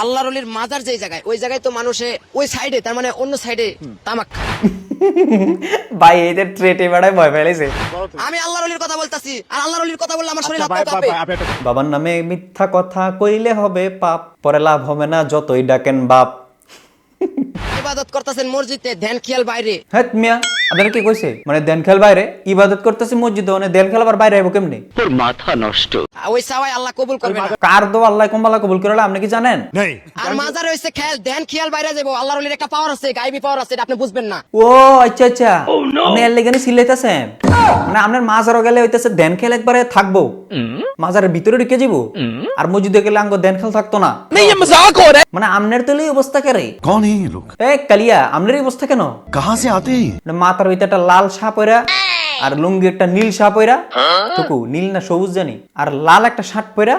আল্লাহর অলির মাজার যে জায়গায় ওই জায়গায় তো মানুষে ওই সাইডে তার মানে অন্য সাইডে তামাক ভাই এদের ট্রেটে বেড়ায় ভয় আমি আল্লাহর অলির কথা বলতাছি আর আল্লাহর অলির কথা বললে আমার শরীর আচ্ছা, হাত কাঁপে। বাবার নামে মিথ্যা কথা কইলে হবে পাপ পরে লাভ হবে না যতই ডাকেন বাপ। ইবাদত করতেছেন মসজিদে ধ্যান খেয়াল বাইরে। হ্যাঁ মিয়া। আপনারা কি কইছে? মানে দেন খেল বাইরে ইবাদত করতেছে মসজিদ ওনে মানে দেন খেল আবার বাইরে আইবো কেমনে? তোর মাথা নষ্ট। ওই সবাই আল্লাহ কবুল করবে না। কার দো আল্লাহ কমবালা কবুল করলে আপনি কি জানেন? নাই। আর মাজার হইছে খেল দেন খেল বাইরে যাব আল্লাহর ওলির একটা পাওয়ার আছে গায়বি পাওয়ার আছে আপনি বুঝবেন না। ও আচ্ছা আচ্ছা। আপনি এর লাগি সিলাইতাছেন? মানে আপনার মাজার গেলে হইতাছে দেন খেল একবারে থাকব। মাজারের ভিতরে ঢুকে যাব আর মসজিদে গেলে আঙ্গো দেন খেল থাকতো না। মানে আপনার তো অবস্থা কেরে? কোন এই লোক? এ কালিয়া আমনের অবস্থা কেন? কাহা সে আতে? মানে মাথা মাথার ওইতে একটা লাল সাপ ওরা আর লুঙ্গি একটা নীল সাপ ওরা টুকু নীল না সবুজ জানি। আর লাল একটা শার্ট পরা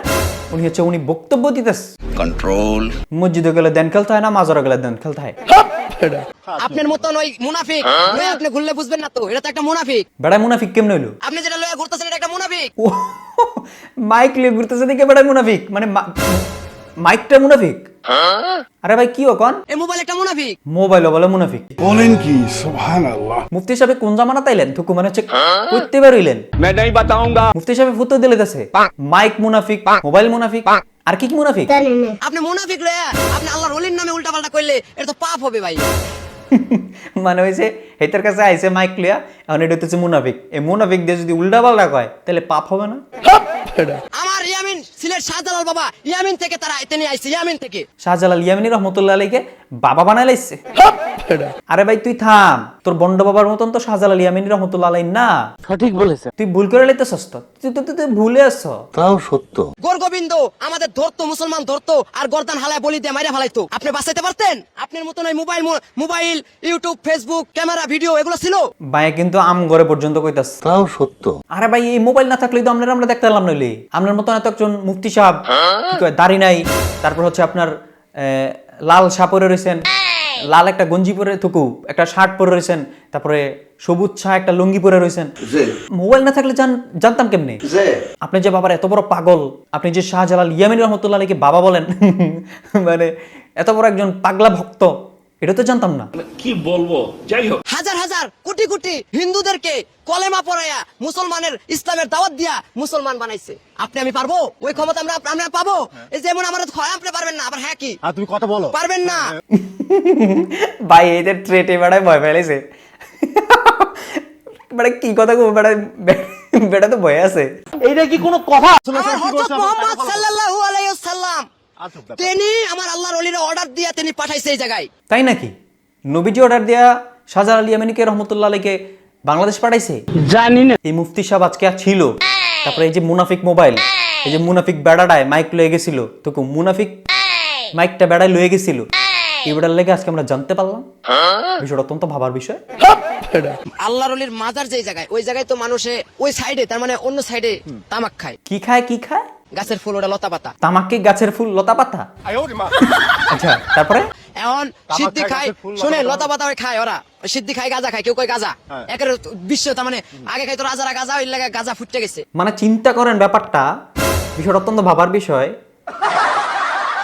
উনি হচ্ছে উনি বক্তব্য দিতেছে। কন্ট্রোল মসজিদে গেলে দেন খেলতে হয় না মাজার গেলে দেন খেলতে হয়। হ্যাঁ, আপনার মতন ওই মুনাফিক হ্যাঁ? আপনি ঘুরলে বুঝবেন না তো এটা তো একটা মুনাফিক। বেড়া মুনাফিক কেমন হইল? আপনি যেটা লয়া ঘুরতেছেন এটা একটা মুনাফিক। মাইক লিয়ে ঘুরতেছে কি বেড়া মুনাফিক। মানে মাইকটা মুনাফিক আরে ভাই কি কন এই মোবাইল একটা মুনাফিক মোবাইল বলে মুনাফিক बोलें की सुभान अल्लाह মুফতি সাহেব কোন জামানা তাইলেন থুকু মানে হচ্ছে করতে বেরইলেন मैं नहीं बताऊंगा মুফতি সাহেব ফুতো দিলে গেছে মাইক মুনাফিক মোবাইল মুনাফিক আর কি কি মুনাফিক আপনি মুনাফিক লয়ে আপনি আল্লাহর অলির নামে উল্টাপাল্টা করলে এটা তো পাপ হবে ভাই মানে হয়েছে হেতার কাছে আইসে মাইক লিয়া এখন এটা হচ্ছে মুনাফিক এই মুনাফিক দিয়ে যদি উল্টা পাল্টা কয় তাহলে পাপ হবে না আমার ইয়ামিন সিলেট শাহজালাল বাবা ইয়ামিন থেকে তারা তিনি আইছে ইয়ামিন থেকে। শাহজালাল ইয়ামিনী রহমতুল্লাহ আলীকে বাবা বানাই লাইছে। আরে ভাই তুই থাম। তোর বন্ড বাবার মতন তো শাহজালাল ইয়ামিনী রহমতুল্লাহ আলাই না। সঠিক বলেছে। তুই ভুল করে লাইতে সস্ত তুই তুই ভুলে আস তাও সত্য। গোর গোবিন্দ আমাদের ধরতো মুসলমান ধরতো আর গর্দান হালায় বলি দিয়ে মাইরা ফালাইতো। আপনি বাঁচাইতে পারতেন? আপনার মতন ওই mobile mobile YouTube Facebook camera video এগুলো ছিল? ভাইয়া কিন্তু আম ঘরে পর্যন্ত কইতাস তাও সত্য। আরে ভাই এই মোবাইল না থাকলে তো আমরা আমরা দেখতে পারলাম নইলে। আপনার মতন এত একজন মুফতি সাহেব কি দাড়ি নাই তারপর হচ্ছে আপনার লাল শাহ পরে রয়েছেন লাল একটা গঞ্জি পরে থুকু একটা শার্ট পরে রয়েছেন তারপরে সবুজ শাহ একটা লুঙ্গি পরে রয়েছেন। মোবাইল না থাকলে জান- জানতাম কেমনে? আপনি যে বাবার এত বড় পাগল আপনি যে শাহজালাল ইয়ামিন রহমতুল্লাহ আলীকে বাবা বলেন মানে এত বড় একজন পাগলা ভক্ত এটা তো জানতাম না। হাজার হাজার কোটি কোটি হিন্দুদেরকে কলেমা পড়াইয়া মুসলমানের ইসলামের দাওয়াত দিয়া মুসলমান বানাইছে। আপনি আমি পারব? ওই ক্ষমতা আমরা আমরা পাবো? হ্যাঁ। যেমন আমার হয় আপনি পারবেন না। আবার হ্যাঁ কি? আর তুমি কথা বলো। পারবেন না। ভাই এদের ট্রেটে বেড়ায় ভয় পেলেছে বেটা কি কথা কব? বেটা বেটা তো ভয় আছে। এইটা কি কোনো কথা? আমার সাল্লাল্লাহু আলাইহি ওয়াসাল্লাম তিনি আমার আল্লাহর অলিরা অর্ডার দিয়া তিনি পাঠাইছে এই জায়গায়। তাই নাকি? নবীজি অর্ডার দিয়া শাহজাল আলী আমিনীকে রহমতুল্লাহ আলীকে বাংলাদেশ পাঠাইছে? জানি না। এই মুফতি সাহেব আজকে আর ছিল। তারপরে এই যে মুনাফিক মোবাইল এই যে মুনাফিক বেড়াটায় মাইক লয়ে গেছিল। তো মুনাফিক মাইকটা বেড়ায় লয়ে গেছিল। লেগে আজকে আমরা জানতে পারলাম। বিষয়টা অত্যন্ত ভাবার বিষয়। আল্লাহর ওলির মাজার যেই জায়গায় ওই জায়গায় তো মানুষে ওই সাইডে তার মানে অন্য সাইডে তামাক খায়। কি খায় কি খায়? গাছের ফুল ওটা লতা পাতা তামাক্কি গাছের ফুল লতা পাতা আচ্ছা তারপরে? এখন সিদ্ধি খায়, শুনে লতা পাতা খায় ওরা। সিদ্ধি খায় গাজা খায় কেউ কয় গাজা। একের বিশ্ব তার মানে আগে খাইতো রাজারা গাজা ওই লাগে গাজা ফুটতে গেছে। মানে চিন্তা করেন ব্যাপারটা বিষয়টা অত্যন্ত ভাবার বিষয়।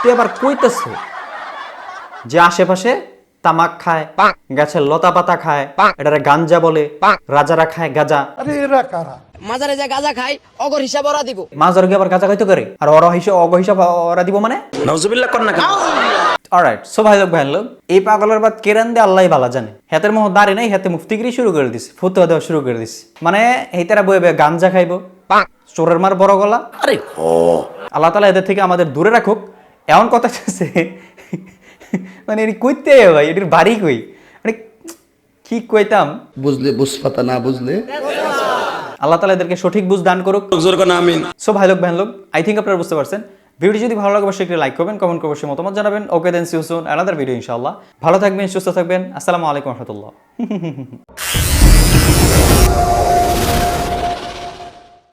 তুই আবার কইতেছে যে আশেপাশে তামাক খায় গাছের লতা পাতা খায় এটারে গাঞ্জা বলে রাজারা খায় গাজা। মাজারে যে গাজা খায় অগর হিসাব ওরা দিব। গিয়ে আবার গাজা খাইতে করে? আর অর হিসাব অগ হিসাব ওরা দিব মানে? অলরাইট সো ভাই লোক ভাই লোক এই পাগলের বাদ কেরান দিয়ে আল্লাহ ভালো জানে। হাতের মহ দাঁড়ি নাই হাতে মুফতিগিরি শুরু করে দিছে ফতুয়া দেওয়া শুরু করে দিছে। মানে হেতারা বয়ে বয়ে গাঞ্জা খাইবো চোরের মার বড় গলা। আরে আল্লাহ তালা এদের থেকে আমাদের দূরে রাখুক। এমন কথা আছে মানে এটি কইতে ভাই এটির বাড়ি কই? মানে কি কইতাম? বুঝলে বুঝপাতা না বুঝলে? আল্লাহ তালা এদেরকে সঠিক বুঝ দান করুক। সো ভাই লোক ভাই লোক আই থিঙ্ক আপনারা বুঝতে পারছেন ভিডিও যদি ভালো লাগে, অবশ্যই একটি লাইক করবেন কমেন্ট করবেন, অবশ্যই মতামত জানাবেন। Okay then see you soon another video ইনশাল্লাহ ভালো থাকবেন, সুস্থ থাকবেন, আসসালামু আলাইকুম রহমতুল্লাহ।